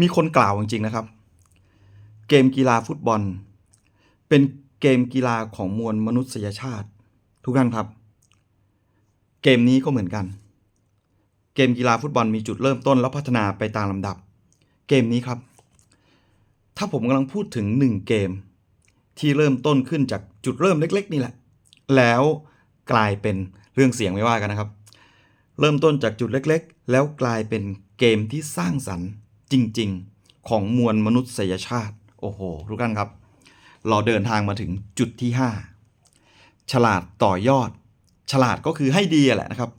มีคนกล่าวจริงๆนะครับ เกมกีฬาฟุตบอล เป็นเกมกีฬาของมวลมนุษยชาติ ทุกท่านครับ เกมนี้ก็เหมือนกัน เกมกีฬาฟุตบอลมีจุดเริ่มต้นแล้วพัฒนาไปตามลำดับ เกมนี้ครับ ถ้าผมกำลังพูดถึงหนึ่งเกม ที่เริ่มต้นขึ้นจากจุดเริ่มเล็ก ๆ นี่แหละ แล้วกลายเป็นเรื่องเสียงไม่ว่ากันนะครับ เริ่มต้นจากจุดเล็ก ๆ แล้วกลายเป็นเกมที่สร้างสรรค์ จริงๆ ของมวลมนุษยชาติ โอ้โห ทุกท่านครับ เราเดินทางมาถึงจุดที่ 5 ฉลาดต่อยอด ฉลาดก็คือให้ดีแหละนะครับ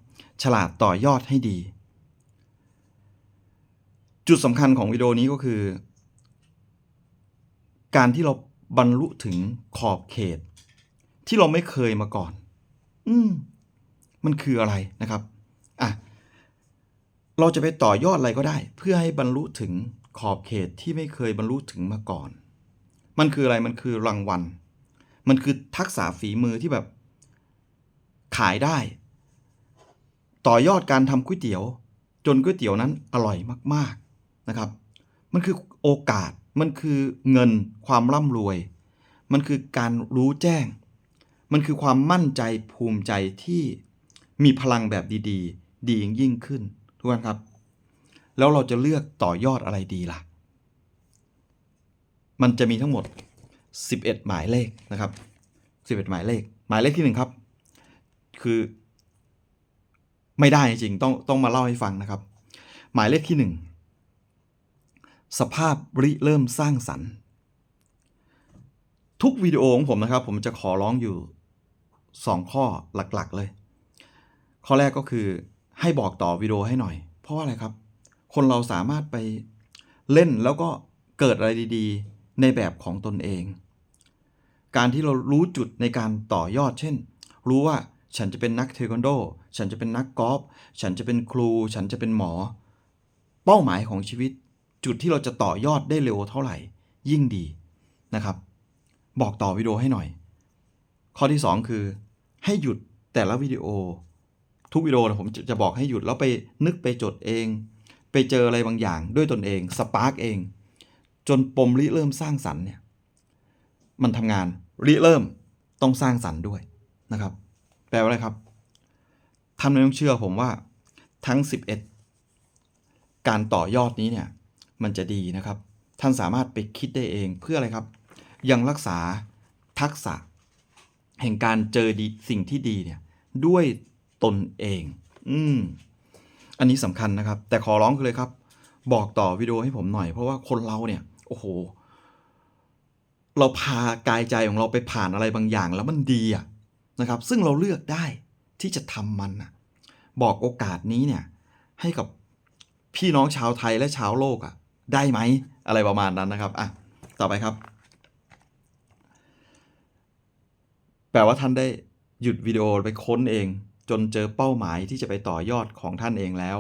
ฉลาดต่อยอดให้ดี จุดสำคัญของวิดีโอนี้ก็คือ การที่เราบรรลุถึงขอบเขต ที่เราไม่เคยมาก่อน อืมมันคืออะไรนะครับ อะ เราจะไปต่อยอดอะไรก็ได้ เพื่อให้บรรลุถึงขอบเขตที่ไม่เคยบรรลุถึงมาก่อน มันคืออะไรมันคือรางวัล มันคือทักษะฝีมือที่แบบ ขายได้ ต่อยอดการทำก๋วยเตี๋ยว จนก๋วยเตี๋ยวนั้นอร่อยมาก ๆนะครับ มันคือโอกาสมันคือเงินความร่ำรวย มันคือการรู้แจ้ง มันคือความมั่นใจภูมิใจที่มีพลังแบบดี ๆ ดียิ่งยิ่งขึ้น ทุกท่านครับ แล้วเราจะเลือกต่อยอดอะไรดีล่ะ มันจะมีทั้งหมด 11 หมายเลขนะครับ 11 หมายเลข หมายเลขที่หนึ่งครับ คือ ไม่ได้จริงต้องต้องมาเล่าให้ฟังนะครับ หมายเลขที่หนึ่งสภาพริเริ่มสร้างสรรค์ ทุกวิดีโอของผมนะครับ ผมจะขอร้องอยู่ 2 ข้อหลักๆเลย ข้อแรกก็คือ ให้บอกต่อวิดีโอให้หน่อย เพราะว่าอะไรครับ คนเราสามารถไปเล่นแล้วก็เกิดอะไรดีๆ ในแบบของตนเอง การที่เรารู้จุดในการต่อยอด เช่น รู้ว่าฉันจะเป็นนักเทควันโด ฉันจะเป็นนักกอล์ฟ ฉันจะเป็นครู ฉันจะเป็นหมอ เป้าหมายของชีวิต จุดที่เราจะต่อยอดได้เร็วเท่าไหร่ ยิ่งดีนะครับ บอกต่อวิดีโอให้หน่อย ข้อที่ 2 คือ ให้หยุดแต่ละวิดีโอ ทุกวิดีโอนะผมจะบอกให้หยุดแล้วไปนึกไปจดเอง ไปเจออะไรบางอย่างด้วยตนเองสปาร์กเอง จนปมริเริ่มสร้างสรรค์เนี่ยมันทำงานริเริ่มต้องสร้างสรรค์ด้วยนะครับ แปลว่าอะไรครับท่านไม่ต้องเชื่อผมว่าทั้ง 11 การต่อยอดนี้เนี่ยมันจะดีนะครับ ท่านสามารถไปคิดได้เองเพื่ออะไรครับ ยังรักษาทักษะ แห่งการเจอดีสิ่งที่ดีเนี่ยด้วย ตนเอง อืม อันนี้สำคัญนะครับ แต่ขอร้องคือเลยครับ บอกต่อวิดีโอให้ผมหน่อย เพราะว่าคนเราเนี่ย โอ้โห เราพากายใจของเราไปผ่านอะไรบางอย่าง แล้วมันดีอะนะครับ ซึ่งเราเลือกได้ที่จะทำมันนะบอกโอกาสนี้เนี่ย ให้กับพี่น้องชาวไทยและชาวโลกอะได้ไหม อะไรประมาณนั้นนะครับอะต่อไปครับ แปลว่าท่านได้หยุดวิดีโอไปค้นเอง จนเจอเป้าหมายที่จะไปต่อยอดของท่านเองแล้ว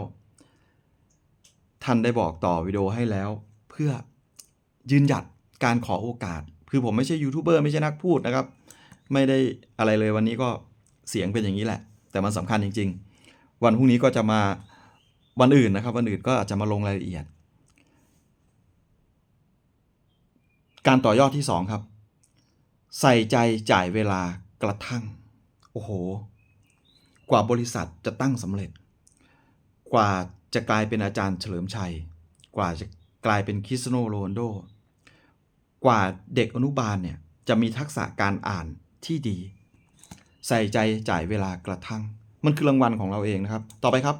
ท่านได้บอกต่อวิดีโอให้แล้ว เพื่อยืนหยัดการขอโอกาส คือผมไม่ใช่ยูทูบเบอร์ไม่ใช่นักพูดนะครับ ไม่ได้อะไรเลยวันนี้ก็เสียงเป็นอย่างนี้แหละ แต่มันสำคัญจริง ๆ วันพรุ่งนี้ก็จะมาวันอื่นนะครับ วันอื่นก็อาจจะมาลงรายละเอียด การต่อยอดที่สองครับ ใส่ใจจ่ายเวลากระทั่ง โอ้โห กว่าบริษัทจะตั้งสำเร็จ กว่าจะกลายเป็นอาจารย์เฉลิมชัย กว่าจะกลายเป็นคริสโนโรนโด กว่าเด็กอนุบาลเนี่ยจะมีทักษะการอ่านที่ดี ใส่ใจจ่ายเวลากระทั่ง มันคือรางวัลของเราเองนะครับ ต่อไปครับ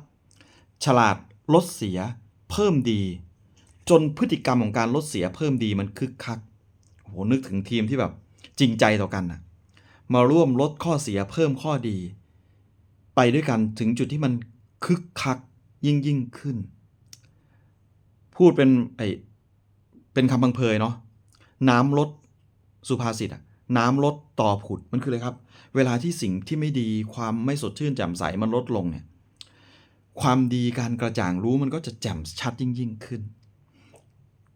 ฉลาดลดเสียเพิ่มดี จนพฤติกรรมของการลดเสียเพิ่มดีมันคึกคักโอ้โหนึกถึงทีมที่แบบจริงใจต่อกันนะมาร่วมลดข้อเสียเพิ่มข้อดี ไปด้วยกันถึงจุดที่มันคึกคักยิ่งยิ่งขึ้น พูดเป็นไอเป็นคำพังเพยเนาะน้ำลดสุภาษิตอะน้ำลดต่อผุดมันคืออะไรครับ เวลาที่สิ่งที่ไม่ดีความไม่สดชื่นแจ่มใสมันลดลงเนี่ยความดีการกระจ่างรู้มันก็จะแจ่มชัดยิ่งยิ่งขึ้น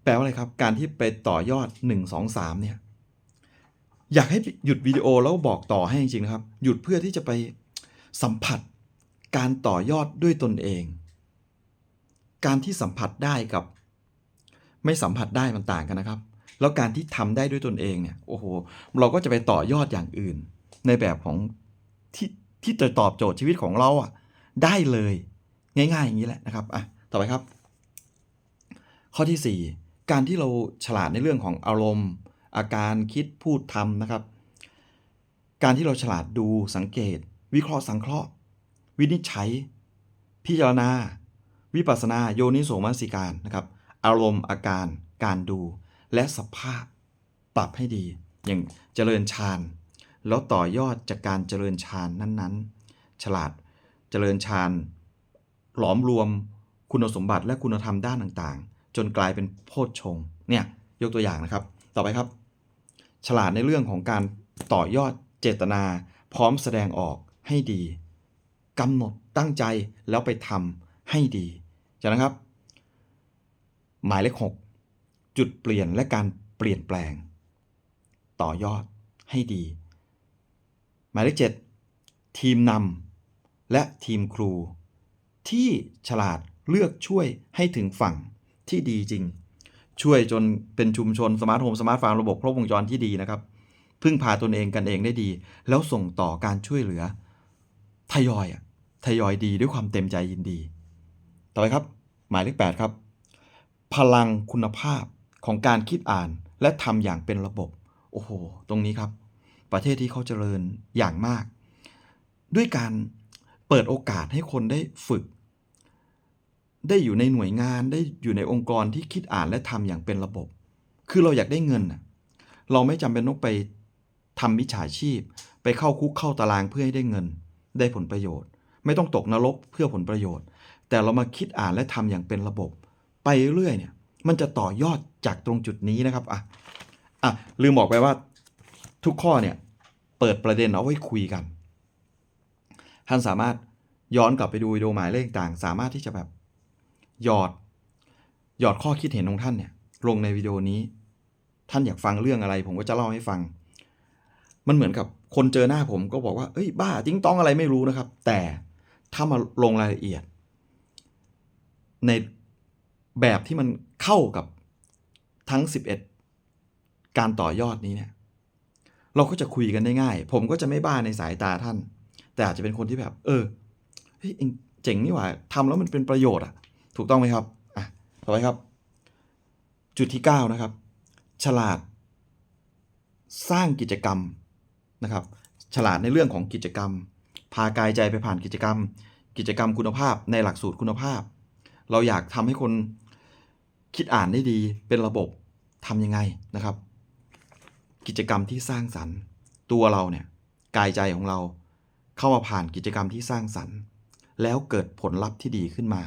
แปลว่าอะไรครับ การที่ไปต่อยอด 1 2 3เนี่ยอยากให้หยุดวิดีโอแล้วบอกต่อให้จริงๆนะครับ หยุดเพื่อที่จะไป สัมผัสการต่อยอดด้วยตนเอง การที่สัมผัสได้กับ ไม่สัมผัสได้มันต่างกันนะครับ แล้วการที่ทำได้ด้วยตนเองเนี่ยโอ้โหเราก็จะไปต่อยอดอย่างอื่น ในแบบของที่ที่จะตอบโจทย์ชีวิตของเราอะได้เลย ง่ายๆอย่างนี้แหละนะครับอะต่อไปครับ ข้อที่ 4 การที่เราฉลาดในเรื่องของอารมณ์ อาการคิดพูดทำนะครับ การที่เราฉลาดดูสังเกต วิเคราะห์สังเคราะห์ วินิจฉัย พิจารณา วิปัสสนาโยนิโสมนสิการนะครับ อารมณ์อาการ การดู และสภาพปรับให้ดี อย่างเจริญฌานแล้วต่อยอดจากการเจริญฌานนั้นๆ ฉลาดเจริญฌานหลอมรวมคุณสมบัติและคุณธรรมด้านต่างๆ จนกลายเป็นโพชฌงเนี่ยยกตัวอย่างนะครับ ต่อไปครับ ฉลาดในเรื่องของการต่อยอดเจตนา พร้อมแสดงออก ให้ดีกำหนดตั้งใจแล้วไปทำให้ดีจากนั้นครับ หมายเลขหกจุดเปลี่ยนและการเปลี่ยนแปลง ต่อยอดให้ดี หมายเลขเจ็ดทีมนำและทีมครู ที่ฉลาดเลือกช่วยให้ถึงฝั่งที่ดีจริง ช่วยจนเป็นชุมชนสมาร์ทโฮมสมาร์ทฟาร์มระบบครบวงจรที่ดีนะครับ พึ่งพาตนเองกันเองได้ดี แล้วส่งต่อการช่วยเหลือ ทยอยอะทยอยดีด้วยความเต็มใจยินดี ต่อไปครับ หมายเลข8ครับ พลังคุณภาพของการคิดอ่านและทำอย่างเป็นระบบ โอ้โห ตรงนี้ครับ ประเทศที่เขาเจริญอย่างมาก ด้วยการเปิดโอกาสให้คนได้ฝึก ได้อยู่ในหน่วยงานได้อยู่ในองค์กรที่คิดอ่านและทำอย่างเป็นระบบ คือเราอยากได้เงินเราไม่จำเป็นต้องไปทำมิจฉาชีพ ไปเข้าคุกเข้าตารางเพื่อให้ได้เงิน ได้ผลประโยชน์ ไม่ต้องตกนรกเพื่อผลประโยชน์ แต่เรามาคิดอ่านและทำอย่างเป็นระบบ ไปเรื่อยเนี่ย มันจะต่อยอดจากตรงจุดนี้นะครับอะอะลืมบอกไปว่าทุกข้อเนี่ยเปิดประเด็นเอาไว้คุยกัน ท่านสามารถย้อนกลับไปดูวิดีโอหมายเลขต่างสามารถที่จะแบบหยอดหยอดข้อคิดเห็นของท่านเนี่ยลงในวิดีโอนี้ ท่านอยากฟังเรื่องอะไร ผมก็จะเล่าให้ฟัง มันเหมือนกับ คนเจอหน้าผมก็บอกว่าเอ้ยบ้าจิ้งต้องอะไรไม่รู้นะครับ แต่ถ้ามาลงรายละเอียด ในแบบที่มันเข้ากับทั้ง 11 การต่อยอดนี้เนี่ย เราก็จะคุยกันได้ง่าย ผมก็จะไม่บ้าในสายตาท่าน แต่อาจจะเป็นคนที่แบบ เออเฮ้ยเองเจ๋งนี่หว่าทำแล้วมันเป็นประโยชน์อะ ถูกต้องไหมครับอะต่อไปครับ จุดที่ 9 นะครับ ฉลาด สร้างกิจกรรม นะครับฉลาดในเรื่องของกิจกรรม พากายใจไปผ่านกิจกรรม กิจกรรมคุณภาพในหลักสูตรคุณภาพ เราอยากทำให้คนคิดอ่านได้ดีเป็นระบบทำยังไงนะครับ กิจกรรมที่สร้างสรรค์ ตัวเราเนี่ยกายใจของเราเข้ามาผ่านกิจกรรมที่สร้างสรรค์ แล้วเกิดผลลัพธ์ที่ดีขึ้นมา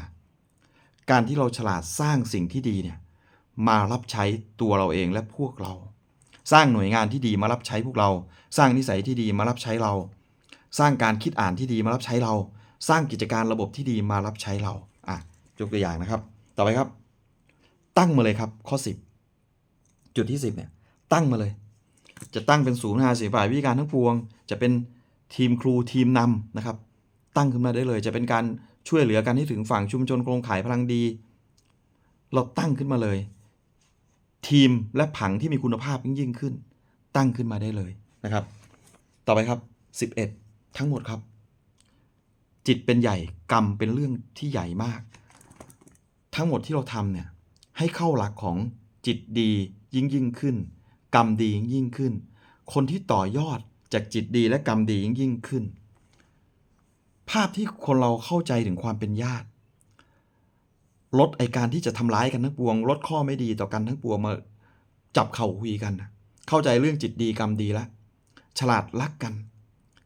การที่เราฉลาดสร้างสิ่งที่ดีเนี่ยมารับใช้ตัวเราเองและพวกเรา สร้างหน่วยงานที่ดีมารับใช้พวกเรา สร้างนิสัยที่ดีมารับใช้เรา สร้างการคิดอ่านที่ดีมารับใช้เรา สร้างกิจการระบบที่ดีมารับใช้เราอะยกตัวอย่างนะครับ ต่อไปครับ ตั้งมาเลยครับข้อ 10 จุดที่ 10เนี่ยตั้งมาเลย จะตั้งเป็นศูนย์หาศิลปะวิการทั้งปวง จะเป็นทีมครูทีมนำนะครับ ตั้งขึ้นมาได้เลยจะเป็นการช่วยเหลือกันให้ถึงฝั่งชุมชนโครงข่ายพลังดี เราตั้งขึ้นมาเลย ทีมและผังที่มีคุณภาพยิ่งยิ่งขึ้น ตั้งขึ้นมาได้เลยนะครับ ต่อไปครับ 11 ทั้งหมดครับ จิตเป็นใหญ่กรรมเป็นเรื่องที่ใหญ่มาก ทั้งหมดที่เราทำเนี่ยให้เข้าหลักของจิตดียิ่งยิ่งขึ้น กรรมดียิ่งยิ่งขึ้น คนที่ต่อยอดจากจิตดีและกรรมดียิ่งยิ่งขึ้น ภาพที่คนเราเข้าใจถึงความเป็นญาติ ลดไอการที่จะทำร้ายกันทั้งปวง ลดข้อไม่ดีต่อกันทั้งปวงมาจับเข่าคุยกัน เข้าใจเรื่องจิตดีกรรมดีแล้วฉลาดรักกัน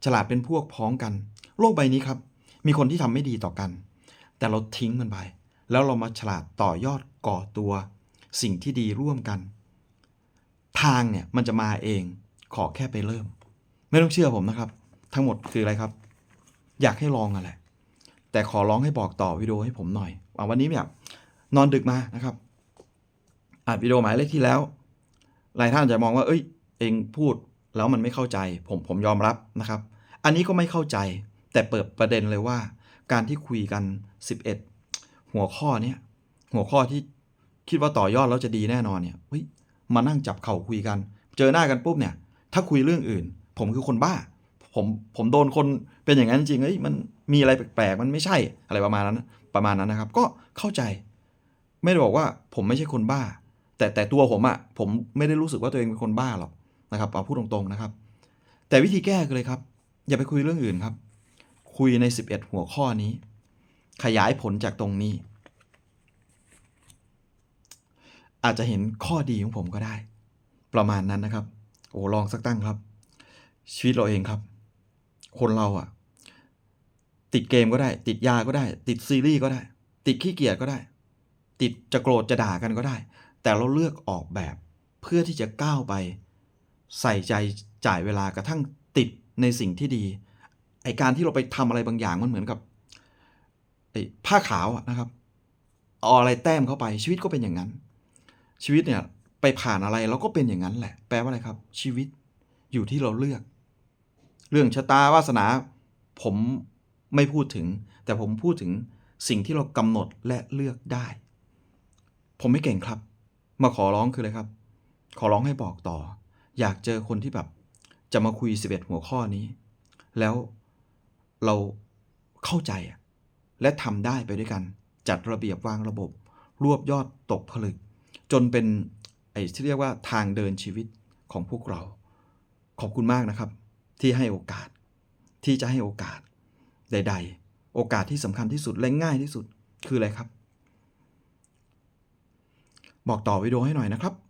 ฉลาดเป็นพวกพ้องกัน โลกใบนี้ครับ มีคนที่ทำไม่ดีต่อกัน แต่เราทิ้งมันไป แล้วเรามาฉลาดต่อยอดก่อตัว สิ่งที่ดีร่วมกัน ทางเนี่ยมันจะมาเองขอแค่ไปเริ่ม ไม่ต้องเชื่อผมนะครับ ทั้งหมดคืออะไรครับ อยากให้ลองอะไรแต่ขอร้องให้บอกต่อวิดีโอให้ผมหน่อยวันนี้แบบ นอนดึกมานะครับอัดวิดีโอหมายเลขที่แล้ว หลายท่านจะมองว่า เอ้ย เองพูดแล้วมันไม่เข้าใจ ผมผมยอมรับนะครับ อันนี้ก็ไม่เข้าใจ แต่เปิดประเด็นเลยว่า การที่คุยกัน 11 หัวข้อเนี้ยหัวข้อที่คิดว่าต่อยอดแล้วจะดีแน่นอนเนี่ยเฮ้ยมานั่งจับเข่าคุยกัน เจอหน้ากันปุ๊บเนี่ย ถ้าคุยเรื่องอื่น ผมคือคนบ้า ผมผมโดนคนเป็นอย่างนั้นจริงเฮ้ยมันมีอะไรแปลกๆมันไม่ใช่อะไรประมาณนั้นประมาณนั้นนะครับ ก็เข้าใจ ไม่ได้บอกว่าผมไม่ใช่คนบ้า แต่แต่ตัวผมอะผมไม่ได้รู้สึกว่าตัวเองเป็นคนบ้าหรอกนะครับเอาพูดตรงๆนะครับ แต่วิธีแก้เลยครับ อย่าไปคุยเรื่องอื่นครับ คุยใน 11 หัวข้อนี้ ขยายผลจากตรงนี้ อาจจะเห็นข้อดีของผมก็ได้ ประมาณนั้นนะครับ โอ้ลองสักตั้งครับ ชีวิตเราเองครับ คนเราอะ ติดเกมก็ได้ ติดยาก็ได้ ติดซีรีส์ก็ได้ ติดขี้เกียจก็ได้ ติดจะโกรธจะด่ากันก็ได้ แต่เราเลือกออกแบบเพื่อที่จะก้าวไป ใส่ใจจ่ายเวลากระทั่งติดในสิ่งที่ดีไอการที่เราไปทำอะไรบางอย่างมันเหมือนกับไอผ้าขาวนะครับเอาอะไรแต้มเข้าไปชีวิตก็เป็นอย่างนั้น ชีวิตเนี่ยไปผ่านอะไรเราก็เป็นอย่างนั้นแหละ แปลว่าอะไรครับ ชีวิตอยู่ที่เราเลือก เรื่องชะตาวาสนา ผมไม่พูดถึง แต่ผมพูดถึงสิ่งที่เรากำหนดและเลือกได้ ผมไม่เก่งครับ มาขอร้องคืออะไรครับ ขอร้องให้บอกต่อ อยากเจอคนที่แบบ จะมาคุย 11 หัวข้อนี้ แล้วเราเข้าใจ และทำได้ไปด้วยกัน จัดระเบียบวางระบบ รวบยอดตกผลึก จนเป็นไอ้ที่เรียกว่าทางเดินชีวิตของพวกเรา ขอบคุณมากนะครับ ที่ให้โอกาส ที่จะให้โอกาส ใด ๆ โอกาสที่สำคัญที่สุดและง่ายที่สุดคืออะไรครับ บอกต่อวิดีโอให้หน่อยนะครับ